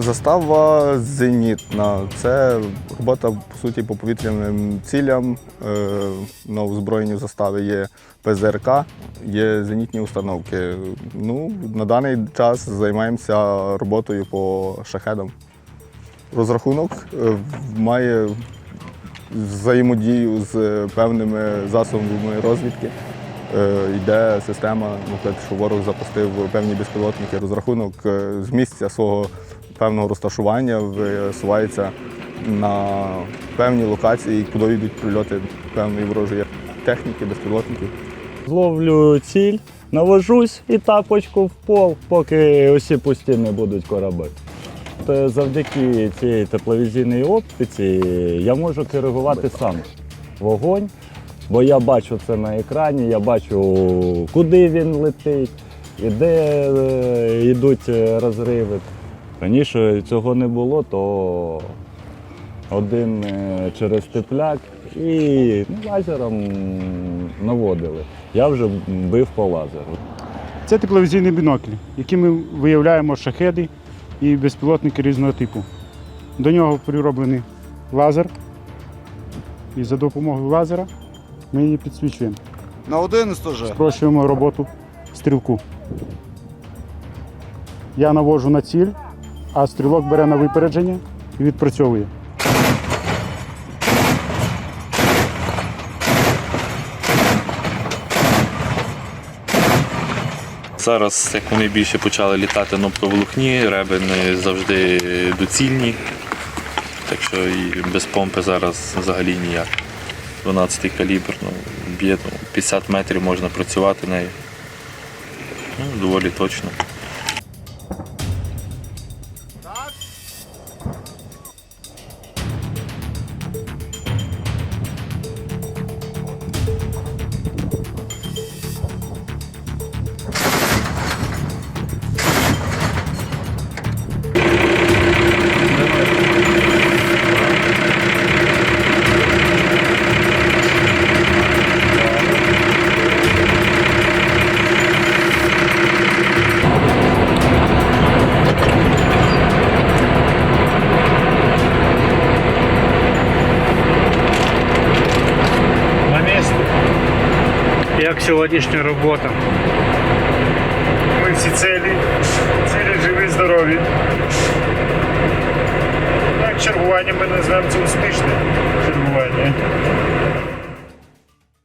Застава зенітна. Це робота по суті по повітряним цілям. Е, На озброєнні застави є ПЗРК, є зенітні установки. Ну, на даний час займаємося роботою по шахедам. Розрахунок е, має взаємодію з певними засобами розвідки. Е, Йде система, наприклад, що ворог запустив певні безпілотники. Розрахунок з місця свого певного розташування висувається на певні локації, куди йдуть прильоти певної ворожої техніки, безпілотників. Зловлю ціль, навожусь і тапочку в пол, поки усі пусті не будуть кораби. Завдяки цій тепловізійній оптиці я можу коригувати сам вогонь, бо я бачу це на екрані, я бачу, куди він летить, і де е, йдуть розриви. Раніше цього не було, то один е, через тепляк і ну, лазером наводили. Я вже бив по лазеру. Це тепловізійний бінокль, яким ми виявляємо шахеди і безпілотники різного типу. До нього прироблений лазер, і за допомогою лазера ми її підсвічуємо. На 11 вже. Спрощуємо роботу стрілку. Я навожу на ціль, а стрілок бере на випередження і відпрацьовує. Зараз, як вони більше почали літати на оптоволокні, реби не завжди доцільні. Так що і без помпи зараз взагалі ніяк. 12-й калібр, ну, б'є ну, 50 метрів можна працювати нею. Ну, доволі точно. Як сьогоднішня робота. Ми всі цілі, цілі живі, здорові. Так, чергування ми називаємо це успішне чергування.